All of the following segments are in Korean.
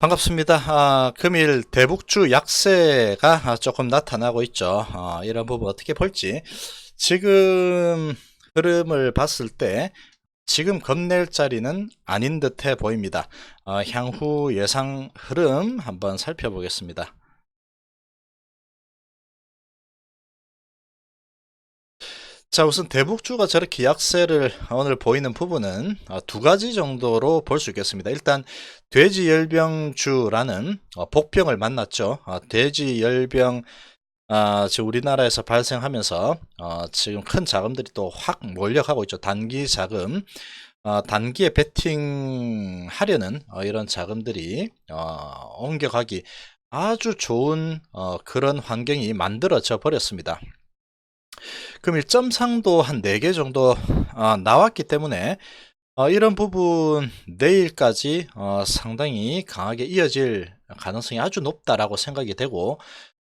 반갑습니다. 아, 금일 대북주 약세가 아, 조금 나타나고 있죠. 아, 이런 부분 어떻게 볼지. 지금 흐름을 봤을 때 지금 겁낼 자리는 아닌 듯해 보입니다. 아, 향후 예상 흐름 한번 살펴보겠습니다. 자, 우선 대북주가 저렇게 약세를 오늘 보이는 부분은 어, 두 가지 정도로 볼 수 있겠습니다. 일단 돼지열병주라는 어, 복병을 만났죠. 어, 돼지열병 아, 지금 우리나라에서 발생하면서 어, 지금 큰 자금들이 또 확 몰려가고 있죠. 단기 자금, 어, 단기에 베팅하려는 어, 이런 자금들이 어, 옮겨가기 아주 좋은 어, 그런 환경이 만들어져 버렸습니다. 그럼 일점상도 한 4개 정도 어, 나왔기 때문에 어, 이런 부분 내일까지 어, 상당히 강하게 이어질 가능성이 아주 높다라고 생각이 되고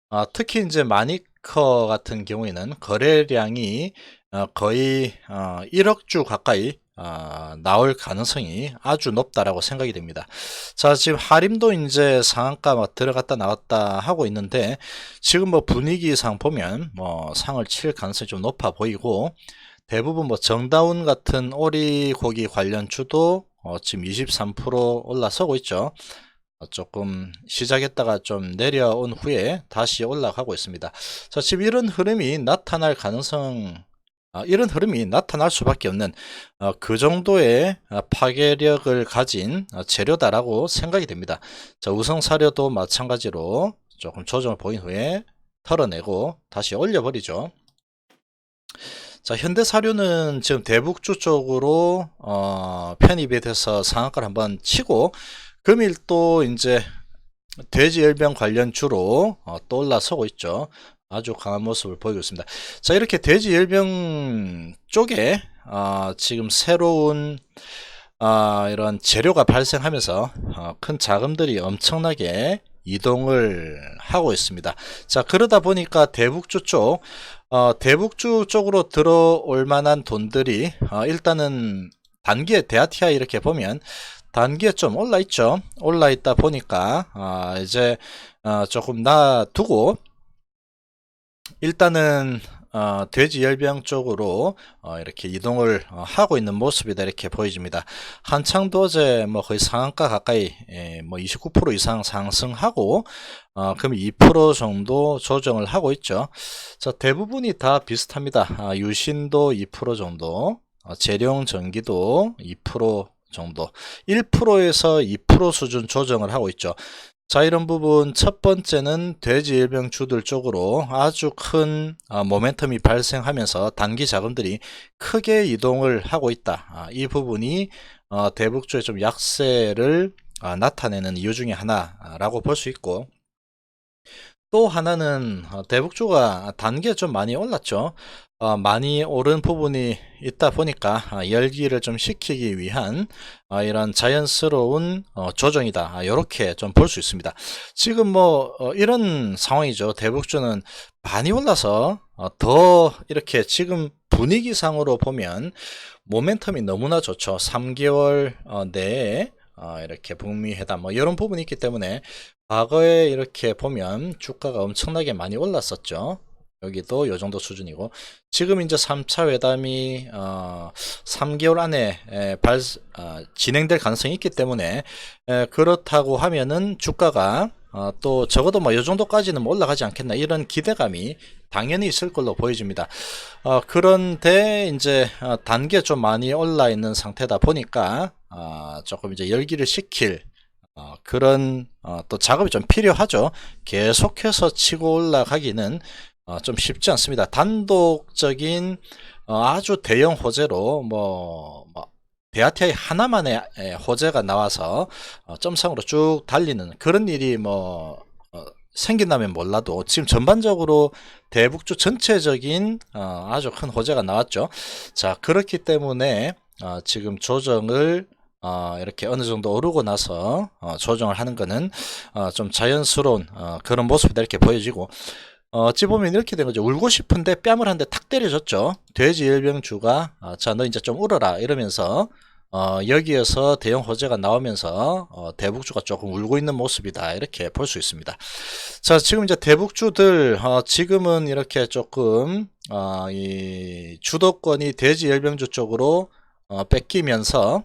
어, 특히 이제 마니커 같은 경우에는 거래량이 어, 거의 어, 1억 주 가까이 어, 나올 가능성이 아주 높다라고 생각이 됩니다. 자, 지금 하림도 이제 상한가 막 들어갔다 나왔다 하고 있는데 지금 뭐 분위기상 보면 뭐 상을 칠 가능성이 좀 높아 보이고 대부분 뭐 정다운 같은 오리 고기 관련 주도 어, 지금 23% 올라서고 있죠. 어, 조금 시작했다가 좀 내려온 후에 다시 올라가고 있습니다. 자, 지금 이런 흐름이 나타날 가능성, 아, 이런 흐름이 나타날 수밖에 없는 어, 그 정도의 어, 파괴력을 가진 어, 재료다라고 생각이 됩니다. 자, 우성 사료도 마찬가지로 조금 조정을 보인 후에 털어내고 다시 올려버리죠. 자, 현대 사료는 지금 대북주 쪽으로 어, 편입이 돼서 상한가를 한번 치고 금일 또 이제 돼지열병 관련 주로 어, 또 올라서고 있죠. 아주 강한 모습을 보이고 있습니다. 자, 이렇게 돼지 열병 쪽에 어, 지금 새로운 어, 이런 재료가 발생하면서 어, 큰 자금들이 엄청나게 이동을 하고 있습니다. 자, 그러다 보니까 대북주 쪽, 어, 대북주 쪽으로 들어올 만한 돈들이 어, 일단은 단기에 대아티아 이렇게 보면 단기에 좀 올라 있죠. 올라 있다 보니까 아, 이제 어, 조금 놔두고 일단은 어, 돼지 열병 쪽으로 어, 이렇게 이동을 어, 하고 있는 모습이다 이렇게 보여집니다. 한창도 어제 뭐 거의 상한가 가까이 예, 뭐29% 이상 상승하고 어, 그럼 2% 정도 조정을 하고 있죠. 자 대부분이 다 비슷합니다. 아, 유신도 2% 정도, 어, 재룡 전기도 2% 정도 1%에서 2% 수준 조정을 하고 있죠. 자, 이런 부분 첫 번째는 돼지 일병 주들 쪽으로 아주 큰 어, 모멘텀이 발생하면서 단기 자금들이 크게 이동을 하고 있다. 아, 이 부분이 어, 대북주의 좀 약세를 아, 나타내는 이유 중에 하나라고 볼 수 있고 또 하나는 어, 대북주가 단기에 좀 많이 올랐죠. 어, 많이 오른 부분이 있다 보니까 아, 열기를 좀 식히기 위한 아, 이런 자연스러운 어, 조정이다. 이렇게 좀 볼 수 있습니다. 지금 뭐 어, 이런 상황이죠. 대북주는 많이 올라서 어, 더 이렇게 지금 분위기상으로 보면 모멘텀이 너무나 좋죠. 3개월 어, 내에 어, 이렇게 북미 회담 뭐 이런 부분이 있기 때문에 과거에 이렇게 보면 주가가 엄청나게 많이 올랐었죠. 여기도 이 정도 수준이고 지금 이제 3차 회담이 어, 3개월 안에 에, 발, 어, 진행될 가능성이 있기 때문에 에, 그렇다고 하면은 주가가 어, 또 적어도 뭐이 정도까지는 뭐 올라가지 않겠나 이런 기대감이 당연히 있을 걸로 보여집니다. 어, 그런데 이제 어, 단계 좀 많이 올라 있는 상태다 보니까 어, 조금 이제 열기를 식힐 어, 그런 어, 또 작업이 좀 필요하죠. 계속해서 치고 올라가기는 어, 좀 쉽지 않습니다. 단독적인 어, 아주 대형 호재로 뭐, 뭐 대아티아이 하나만의 에, 호재가 나와서 어, 점상으로 쭉 달리는 그런 일이 뭐 어, 생긴다면 몰라도 지금 전반적으로 대북주 전체적인 어, 아주 큰 호재가 나왔죠. 자 그렇기 때문에 어, 지금 조정을 어, 이렇게 어느 정도 오르고 나서 어, 조정을 하는 거는 어, 좀 자연스러운 어, 그런 모습이다 이렇게 보여지고 어, 어찌 보면 이렇게 된 거죠. 울고 싶은데 뺨을 한 대 탁 때려줬죠. 돼지 일병주가 어, 자너 이제 좀 울어라 이러면서 어, 여기에서 대형 호재가 나오면서 어, 대북주가 조금 울고 있는 모습이다 이렇게 볼 수 있습니다. 자 지금 이제 대북주들 어, 지금은 이렇게 조금 어, 이 주도권이 대지 열병주 쪽으로 어, 뺏기면서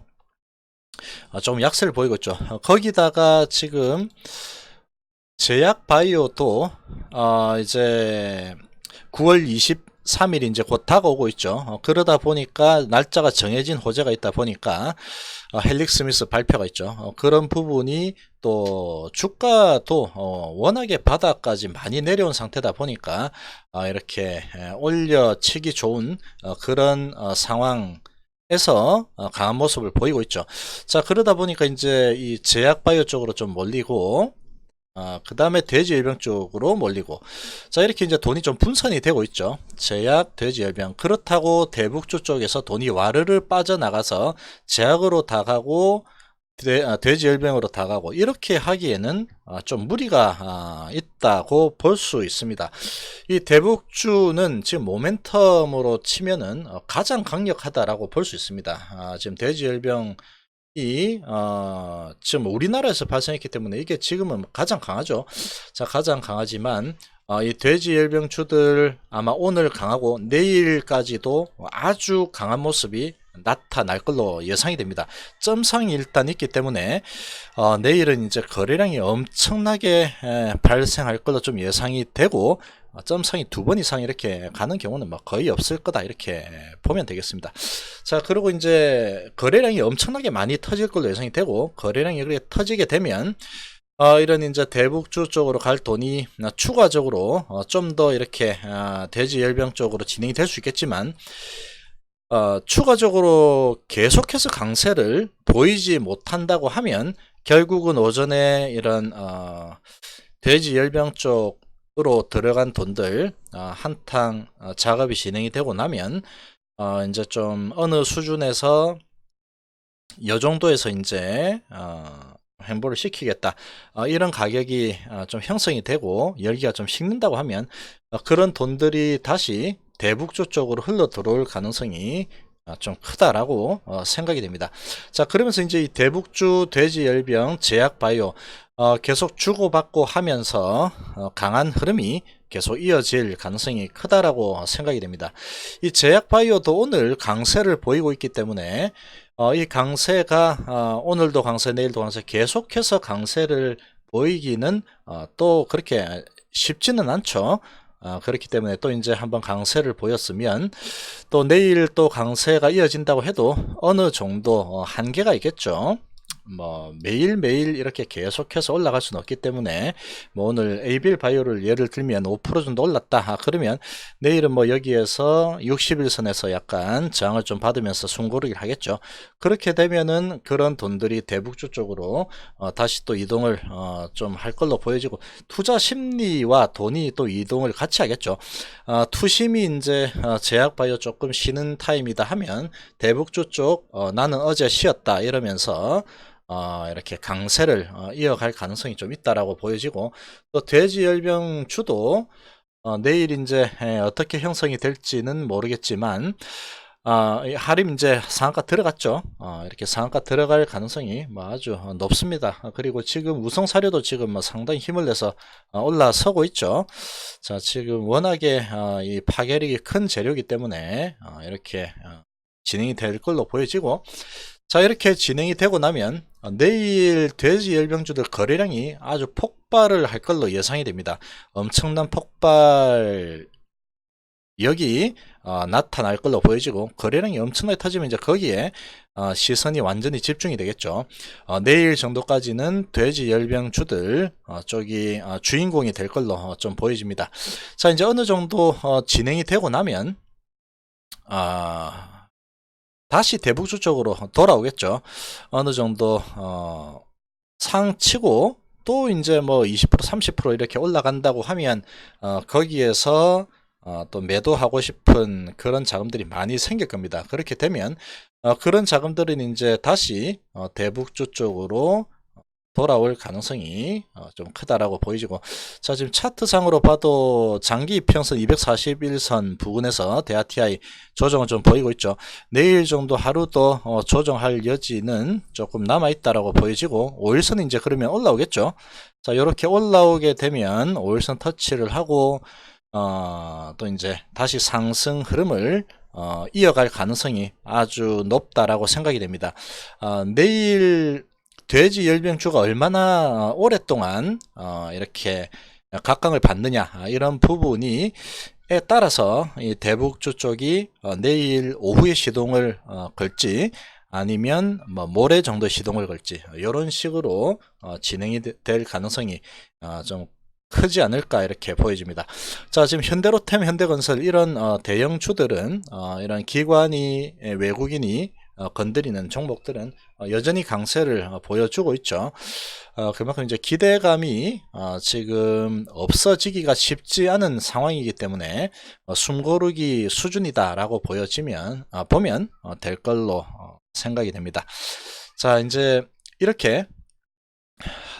어, 좀 약세를 보이고 있죠. 어, 거기다가 지금 제약 바이오도 어, 이제 9월 23일 이제 곧 다가오고 있죠. 어, 그러다 보니까 날짜가 정해진 호재가 있다 보니까 어, 헬릭 스미스 발표가 있죠. 어, 그런 부분이 또 주가도 어, 워낙에 바닥까지 많이 내려온 상태다 보니까 어, 이렇게 에, 올려치기 좋은 어, 그런 어, 상황. 에서 어, 강한 모습을 보이고 있죠. 자 그러다 보니까 이제 이 제약 바이오 쪽으로 좀 몰리고 아, 그 다음에 돼지 열병 쪽으로 몰리고. 자 이렇게 이제 돈이 좀 분산이 되고 있죠. 제약 돼지 열병. 그렇다고 대북주 쪽에서 돈이 와르르 빠져나가서 제약으로 다 가고 돼, 아, 돼지 열병으로 다 가고 이렇게 하기에는 아, 좀 무리가 아, 있다고 볼 수 있습니다 이 대북주는 지금 모멘텀으로 치면은 어, 가장 강력하다라고 볼 수 있습니다 아, 지금 돼지 열병 이, 어, 지금 우리나라에서 발생했기 때문에 이게 지금은 가장 강하죠. 자, 가장 강하지만, 어, 이 돼지 열병추들 아마 오늘 강하고 내일까지도 아주 강한 모습이 나타날 걸로 예상이 됩니다. 점상이 일단 있기 때문에, 어, 내일은 이제 거래량이 엄청나게 에, 발생할 걸로 좀 예상이 되고, 어, 점상이 두 번 이상 이렇게 가는 경우는 뭐 거의 없을 거다 이렇게 보면 되겠습니다. 자 그리고 이제 거래량이 엄청나게 많이 터질 걸로 예상이 되고 거래량이 그렇게 터지게 되면 어, 이런 이제 대북주 쪽으로 갈 돈이 어, 추가적으로 어, 좀 더 이렇게 어, 돼지 열병 쪽으로 진행이 될 수 있겠지만 어, 추가적으로 계속해서 강세를 보이지 못한다고 하면 결국은 오전에 이런 어, 돼지 열병 쪽으로 들어간 돈들 어, 한탕 어, 작업이 진행이 되고 나면 어, 이제 좀 어느 수준에서 요 정도에서 이제 어, 행보를 시키겠다. 어, 이런 가격이 어, 좀 형성이 되고 열기가 좀 식는다고 하면 어, 그런 돈들이 다시 대북주 쪽으로 흘러 들어올 가능성이 어, 좀 크다라고 어, 생각이 됩니다. 자, 그러면서 이제 이 대북주 돼지 열병 제약 바이오 어, 계속 주고받고 하면서 어, 강한 흐름이 계속 이어질 가능성이 크다라고 생각이 됩니다. 이 제약 바이오도 오늘 강세를 보이고 있기 때문에 어, 이 강세가 어, 오늘도 강세, 내일도 강세 계속해서 강세를 보이기는 어, 또 그렇게 쉽지는 않죠. 어, 그렇기 때문에 또 이제 한번 강세를 보였으면 또 내일 또 강세가 이어진다고 해도 어느 정도 어, 한계가 있겠죠. 뭐 매일매일 이렇게 계속해서 올라갈 수는 없기 때문에 뭐 오늘 에이빌 바이오를 예를 들면 5% 정도 올랐다. 아, 그러면 내일은 뭐 여기에서 60일선에서 약간 저항을 좀 받으면서 숨고르기를 하겠죠. 그렇게 되면은 그런 돈들이 대북주 쪽으로 어, 다시 또 이동을 어, 좀 할 걸로 보여지고 투자 심리와 돈이 또 이동을 같이 하겠죠. 어, 투심이 이제 어, 제약 바이오 조금 쉬는 타임이다 하면 대북주 쪽 어, 나는 어제 쉬었다 이러면서 어, 이렇게 강세를 어, 이어갈 가능성이 좀 있다라고 보여지고 또 돼지 열병 주도 어, 내일 이제 에, 어떻게 형성이 될지는 모르겠지만 아, 이 하림 이제 상한가 들어갔죠. 어, 이렇게 상한가 들어갈 가능성이 뭐 아주 어, 높습니다. 어, 그리고 지금 우성 사료도 지금 뭐 상당히 힘을 내서 어, 올라서고 있죠. 자, 지금 워낙에 어, 이 파괴력이 큰 재료이기 때문에 어, 이렇게 어, 진행이 될 걸로 보여지고 자 이렇게 진행이 되고 나면 어, 내일 돼지 열병주들 거래량이 아주 폭발을 할 걸로 예상이 됩니다. 엄청난 폭발 여기 어, 나타날 걸로 보여지고 거래량이 엄청나게 터지면 이제 거기에 어, 시선이 완전히 집중이 되겠죠. 어, 내일 정도까지는 돼지 열병주들 어, 쪽이 어, 주인공이 될 걸로 어, 좀 보여집니다. 자 이제 어느 정도 어, 진행이 되고 나면 아 다시 대북주 쪽으로 돌아오겠죠. 어느 정도 어, 상치고 또 이제 뭐 20% 30% 이렇게 올라간다고 하면 어, 거기에서 어, 또 매도하고 싶은 그런 자금들이 많이 생길 겁니다. 그렇게 되면 어, 그런 자금들은 이제 다시 어, 대북주 쪽으로 돌아올 가능성이 어, 좀 크다라고 보이지고. 자 지금 차트상으로 봐도 장기 이평선 241선 부근에서 대하TI 조정을 좀 보이고 있죠. 내일 정도 하루도 어, 조정할 여지는 조금 남아 있다라고 보여지고 5일선이 이제 그러면 올라오겠죠. 자 이렇게 올라오게 되면 5일선 터치를 하고 어, 또 이제 다시 상승 흐름을 어, 이어갈 가능성이 아주 높다라고 생각이 됩니다. 어, 내일 돼지 열병주가 얼마나 오랫동안 어, 이렇게 각광을 받느냐 아, 이런 부분이 에 따라서 이 대북주 쪽이 어, 내일 오후에 시동을 어, 걸지 아니면 뭐 모레 정도 시동을 걸지 이런 식으로 어, 진행이 되- 될 가능성이 어, 좀 크지 않을까 이렇게 보여집니다. 자 지금 현대로템, 현대건설 이런 어, 대형주들은 어, 이런 기관이 에, 외국인이 어, 건드리는 종목들은 어, 여전히 강세를 어, 보여주고 있죠. 어, 그만큼 이제 기대감이 어, 지금 없어지기가 쉽지 않은 상황이기 때문에 어, 숨고르기 수준이다라고 보여지면 어, 보면 어, 될 걸로 어, 생각이 됩니다. 자 이제 이렇게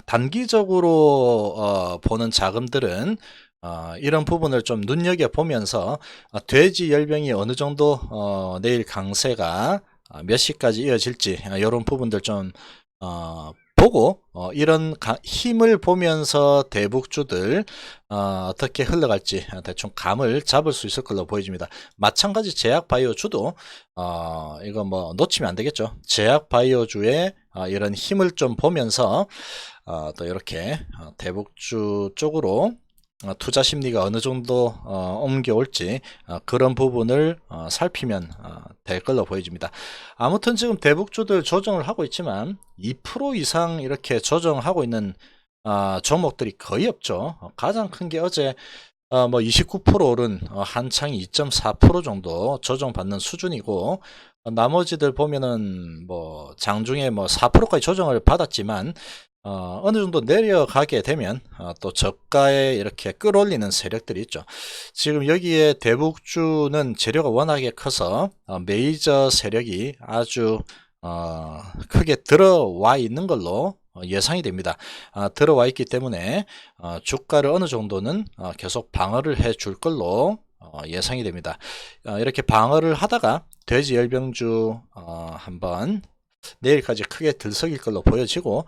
단기적으로 어, 보는 자금들은 어, 이런 부분을 좀 눈여겨 보면서 어, 돼지 열병이 어느 정도 어, 내일 강세가 어, 몇 시까지 이어질지 어, 이런 부분들 좀 어, 보고 어, 이런 가- 힘을 보면서 대북주들 어, 어떻게 흘러갈지 어, 대충 감을 잡을 수 있을 걸로 보여집니다. 마찬가지 제약 바이오주도 어, 이거 뭐 놓치면 안 되겠죠. 제약 바이오주의 어, 이런 힘을 좀 보면서 어, 또 이렇게 어, 대북주 쪽으로 어, 투자 심리가 어느 정도 어, 옮겨올지 어, 그런 부분을 어, 살피면 어, 될 걸로 보여집니다. 아무튼 지금 대북주들 조정을 하고 있지만 2% 이상 이렇게 조정하고 있는 어, 종목들이 거의 없죠. 어, 가장 큰 게 어제 어, 뭐 29% 오른 어, 한창이 2.4% 정도 조정받는 수준이고 어, 나머지들 보면은 뭐 장중에 뭐 4%까지 조정을 받았지만 어, 어느 정도 내려가게 되면 어, 또 저가에 이렇게 끌어올리는 세력들이 있죠. 지금 여기에 대북주는 재료가 워낙에 커서 어, 메이저 세력이 아주 어, 크게 들어와 있는 걸로 어, 예상이 됩니다. 아, 들어와 있기 때문에 어, 주가를 어느 정도는 어, 계속 방어를 해 줄 걸로 어, 예상이 됩니다. 어, 이렇게 방어를 하다가 돼지 열병주 어, 한번 내일까지 크게 들썩일 걸로 보여지고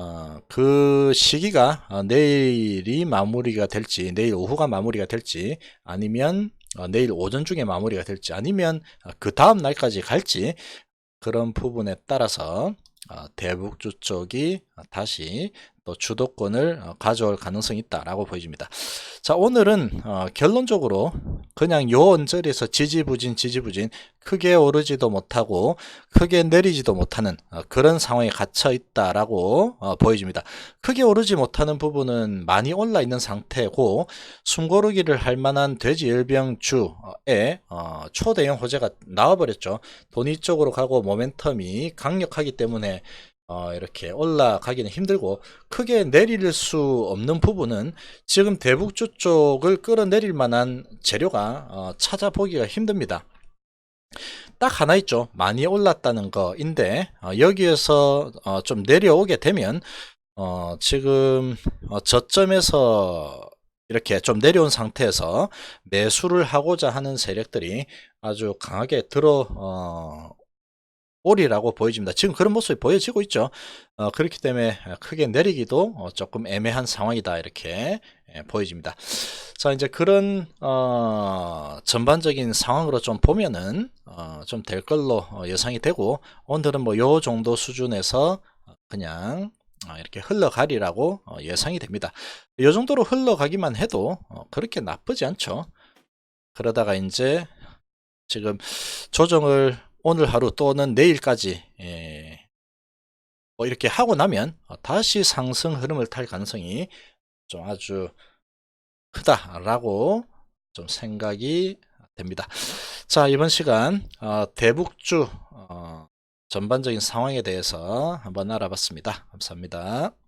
어, 그 시기가 어, 내일이 마무리가 될지 내일 오후가 마무리가 될지 아니면 어, 내일 오전 중에 마무리가 될지 아니면 어, 그 다음 날까지 갈지 그런 부분에 따라서 어, 대북주 쪽이 어, 다시 또 주도권을 어, 가져올 가능성이 있다라고 보여집니다. 자 오늘은 어, 결론적으로 그냥 요 언저리에서 지지부진 지지부진 크게 오르지도 못하고 크게 내리지도 못하는 어, 그런 상황에 갇혀 있다라고 어, 보여집니다. 크게 오르지 못하는 부분은 많이 올라 있는 상태고 숨고르기를 할 만한 돼지 열병주에 어, 초대형 호재가 나와버렸죠. 돈이 쪽으로 가고 모멘텀이 강력하기 때문에 어, 이렇게 올라가기는 힘들고 크게 내릴 수 없는 부분은 지금 대북주 쪽을 끌어내릴 만한 재료가 어, 찾아보기가 힘듭니다. 딱 하나 있죠. 많이 올랐다는 거인데 어, 여기에서 어, 좀 내려오게 되면 어, 지금 어, 저점에서 이렇게 좀 내려온 상태에서 매수를 하고자 하는 세력들이 아주 강하게 들어 어, 오리라고 보여집니다. 지금 그런 모습이 보여지고 있죠. 어, 그렇기 때문에 크게 내리기도 어, 조금 애매한 상황이다 이렇게 예, 보여집니다. 자 이제 그런 어, 전반적인 상황으로 좀 보면은 어, 좀 될 걸로 어, 예상이 되고 오늘은 뭐 요 정도 수준에서 어, 그냥 어, 이렇게 흘러가리라고 어, 예상이 됩니다. 이 정도로 흘러가기만 해도 어, 그렇게 나쁘지 않죠. 그러다가 이제 지금 조정을 오늘 하루 또는 내일까지 예, 뭐 이렇게 하고 나면 어, 다시 상승 흐름을 탈 가능성이 좀 아주 크다라고 좀 생각이 됩니다. 자 이번 시간 어, 대북주 어, 전반적인 상황에 대해서 한번 알아봤습니다. 감사합니다.